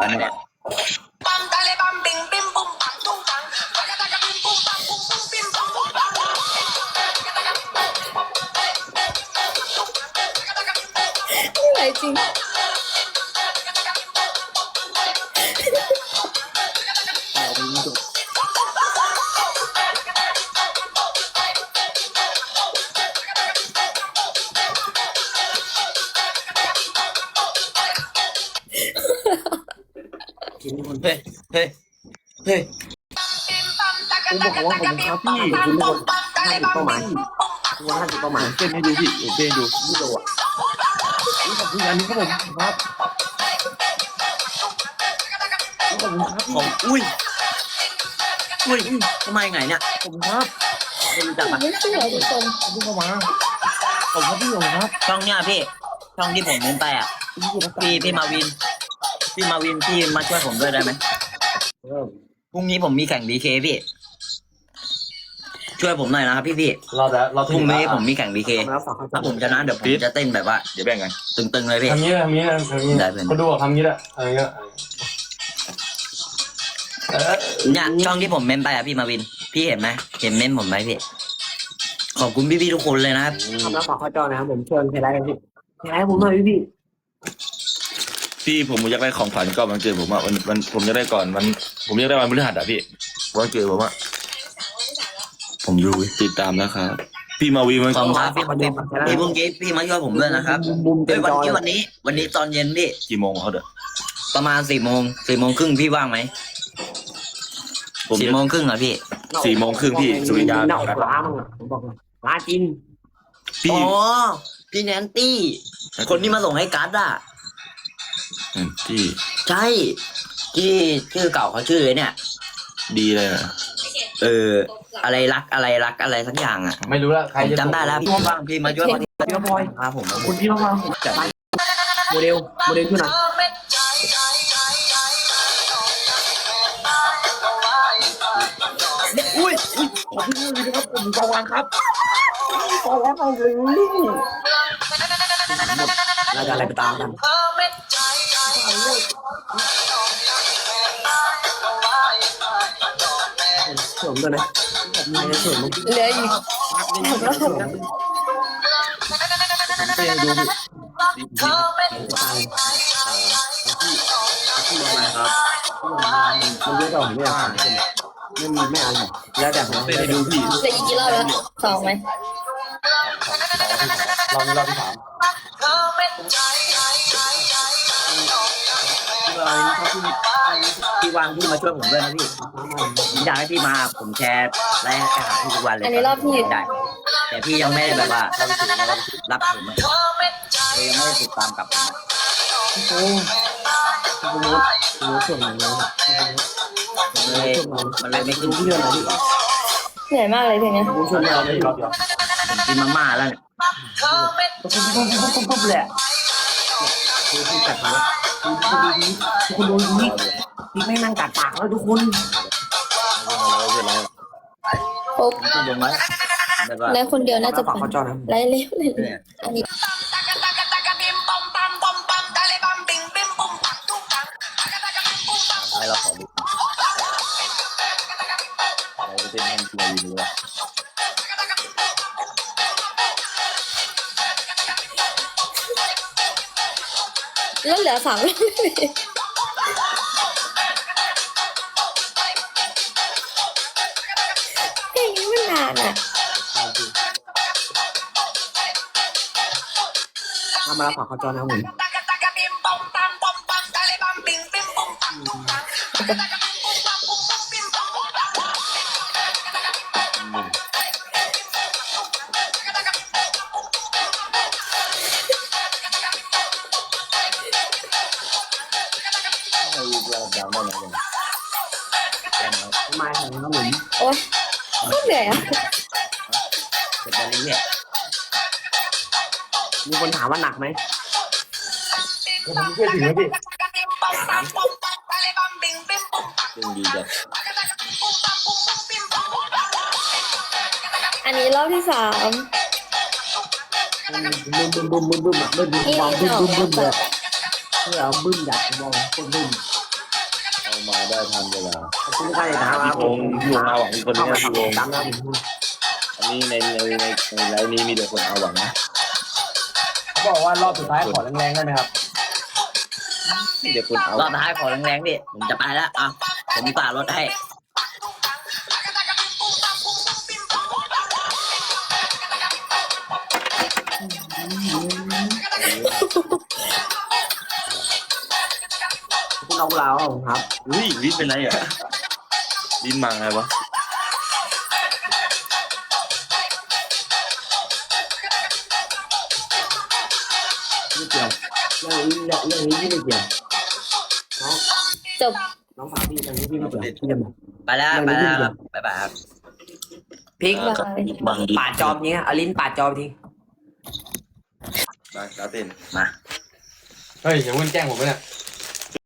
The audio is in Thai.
来那个来棒 หนจริงกินคนเฮ้ยเฮ้ยเฮ้ยผมบอกว่าผมครับพี่คุณ bum, เป็นห้าสิบเป้าหมาย bim, bum, bam. คุณห้าสิบเป้าหมายเต้นให้ดูพี่ผมเต้นดูนี่โลอะนี่ขอบคุณอันนี้ครับผมครับขอบคุณครับของอุ้ยอุ้ยทำไมไงเนี่ยขอบคุณครับไม่รู้จักปะไม่ใช่เหรอทุกคนขอบคุณเข้ามาขอบคุณพี่หลงครับช่องเนี่ยพี่ช่องที่ผมเล่นไปอะพี่พี่มาวิน พี่มาวินพี่มาช่วยผมด้วยได้ไหมเออพรุ่งนี้ผมมีแข่งบีเคพี่ ช่วยผมหน่อยนะครับพี่พี่เราจะเราพรุ่งนี้ผมมีแข่งบีเคทำแล้วฝากเขาถ้าผมชนะเดี๋ยวผมจะเต้นแบบว่าเดี๋ยวแบ่งกันตึงๆเลยพี่ทำนี้ทำนี้ทำนี้ได้เป็นก็ดูทำนี้แหละอะไรเงี้ยเออเนี่ยช่องที่ผมเมมไปอะพี่มาวิน พี่เห็นไหมเห็นเมมผมไหมพี่ขอบคุณพี่ๆทุกคนเลยนะครับทำแล้วฝากเขาจอนะครับผมเชิญเพลย์ไลท์กันพี่เพลย์ไลท์ผมหน่อยพี่ พี่ผมอยากได้ของขวัญก่อนวันเกิดผมอะวันวันผมจะได้ก่อนวันผมอยากได้วันพฤหัสอะพี่วันเกิดผมอะผมรู้ติดตามนะครับ พี่มาวีมันขอบคุณครับพี่มาวินพี่พรุ่งนี้พี่มาช่วยผมด้วยนะครับมุมมุมเต็เฮ้ยมวันจอนี้วันนี้ วันนี้ตอนเย็นพี่กี่โมงเขาเด้อประมาณสี่โมงสี่โมงครึ่งพี่ว่างไหมผมสี่จะโมงครึ่งเหรอพี่สี่โมงครึ่งพี่สุริยาเน่าปลามึงอะผมบอกเลยปลาจินพี่อ๋อพี่แนนตี้ คนที่มาส่งให้กัสอะอืม พี่ใช่ที่ชื่อเก่าเขาชื่อไอ้เนี่ย ดีเลยนะเออ อะไรรักอะไรรักอะไรสักอย่างอะไม่รู้ละใครผมจะจำได้แล้วพี่ว่างพี่มาช่วยพี่มาช่วยบอยครับผมคุณพี่มากๆผมจัดไปโมเดลโมเดลขึ้นหน่อยอุ้ยอุ้ยขอบคุณเลยนะครับผมกองวางครับกองวางเอาเลยเราจะอะไรไปตามกัน เสริมด้วยนะผมไม่ได้เสริมมันเหลืออีกไปดูดิตายที่มาครับมันเยอะกว่าผมไม่อยากไม่มีไม่เอาแล้วแต่ผมเต้นให้ดูพี่เหลืออีกกี่รอบแล้วสองไหมเรามี รอบที่สามพี่วางพี่มาช่วยผมด้วยนะพี่ผมอยากให้พี่มาผมแชร์ไลฟ์ไปหาพี่ทุกวันเลยอันนี้รอบที่ ได้แต่พี่ยังไม่ได้แบบว่ารับผมอะเลยยังไม่ได้ติดตามกลับผมอะโอ้คุณมดคุณมดส่วนไหนเลยมันเลยมันเลยไม่ขึ้นที่เรื่องอะไรพี่เหนื่อยมากเลยเพลงเนี้ยคุณชวนเราเลยรอบเดียวผมกินมาม่าแล้วเนี่ยปุ๊บปุ๊บปุ๊บปุ๊บปุ๊บแหละคือที่กัดมาทุกคนดูนี้ ทุกคนดูนี่นี่ไม่นั่งกัดปากแล้วทุกคนพบแล้วคนเดียวน่าจะปังไลฟ์เร็วเลยอันนี้ไปเราขอดูเป็นแม่งตัวอยู่ด้วย แล้วเหลือสามรอบเพลงนี้มันนานอะทำมาแล้วฝากเขาจอนะผม ให้เราดาวได้ไหมเนี่ยแค่นั้นทำไมถึงครับผมโอ๊ยโคตรเหนื่อยอะเสร็จแล้วเนี่ยมีคนถามว่าหนักไหมผมช่วยถึงแล้วพี่ซึ่งดีจังอันนี้รอบที่สามบึ้มบึ้มบึ้มบึ้มบึ้มบึ้มบึ้มบึ้มบึ้มบึ้มบึ้ม เลยนี่เอาบึ้มอยากมองคนบึ้มเอามาได้ทันเวลาขอบคุณใครนะครับพี่พงศ์พี่พงศ์อาหวังอีกคนนึเข้างมานะฝั่พี่งพงศ์ดำนะผมอันนี้ในในในในไลน์นี้มีแต่คนอาหวังนะเขาบอกว่ารอบสุดท้ายขอแรงๆได้ไหมครับมีแต่คนอารหอวับงท้ายขอแรงๆดิผมจะไปแล้วอะผมป่ารถให้ เอาเราครับอุ้ยลิ้นเป็นไรอะลิ้นมังไงวะไม่เกี่ยวเรื่องนี้เรื่องนี้พี่ไม่เกี่ยวน้องจบ น้องสาวพี่เรื่องนี้พี่ไม่เกี่ยวพี่จะบอกไปแล้วไปแล้วครับบ๊ายบายครับพิกบายบางปาดจอมเนี้ยเอาลิ้นปาดจอมทิ้งมาดาวเต้นมา เฮ้ยอย่าเพิ่งแจ้งผมไปเนี่ย